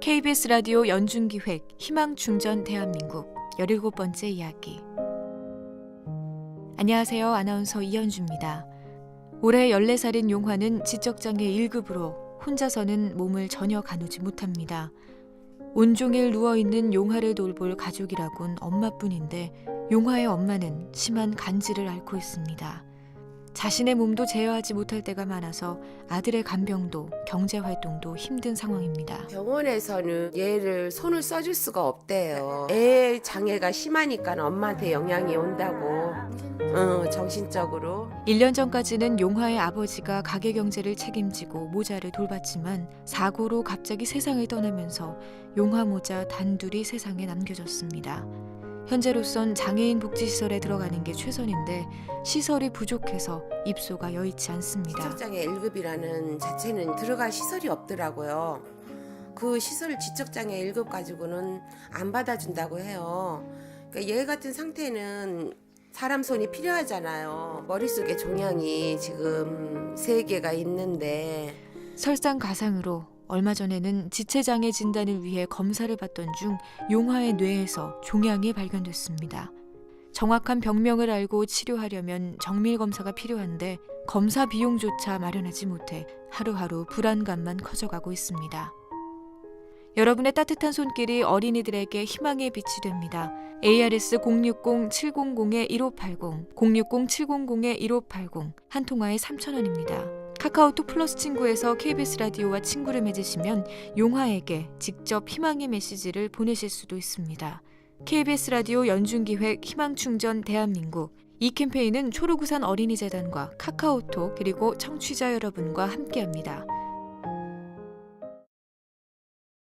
KBS 라디오 연중기획 희망충전 대한민국 17번째 이야기 안녕하세요. 아나운서 이현주입니다. 올해 14살인 용화는 지적장애 1급으로 혼자서는 몸을 전혀 가누지 못합니다. 온종일 누워있는 용화를 돌볼 가족이라곤 엄마뿐인데 용화의 엄마는 심한 간질을 앓고 있습니다. 자신의 몸도 제어하지 못할 때가 많아서 아들의 간병도 경제 활동도 힘든 상황입니다. 병원에서는 얘를 손을 써줄 수가 없대요. 애 장애가 심하니까 엄마한테 영향이 온다고. 어, 정신적으로. 1년 전까지는 용화의 아버지가 가게 경제를 책임지고 모자를 돌봤지만 사고로 갑자기 세상을 떠나면서 용화 모자 단둘이 세상에 남겨졌습니다. 현재로선 장애인 복지시설에 들어가는 게 최선인데 시설이 부족해서 입소가 여의치 않습니다. 지적장애 1급이라는 자체는 들어갈 시설이 없더라고요. 그 시설 지적장애 1급 가지고는 안 받아준다고 해요. 그러니까 얘 같은 상태는 사람 손이 필요하잖아요. 머릿속에 종양이 지금 세 개가 있는데 설상가상으로 얼마 전에는 지체장애 진단을 위해 검사를 받던 중 용화의 뇌에서 종양이 발견됐습니다. 정확한 병명을 알고 치료하려면 정밀 검사가 필요한데 검사 비용조차 마련하지 못해 하루하루 불안감만 커져가고 있습니다. 여러분의 따뜻한 손길이 어린이들에게 희망의 빛이 됩니다. ARS 060-700-1580, 060-700-1580, 한 통화에 3,000원입니다. 카카오톡 플러스 친구에서 KBS 라디오와 친구를 맺으시면 용화에게 직접 희망의 메시지를 보내실 수도 있습니다. KBS 라디오 연중기획 희망충전 대한민국 이 캠페인은 초록우산 어린이재단과 카카오톡 그리고 청취자 여러분과 함께합니다.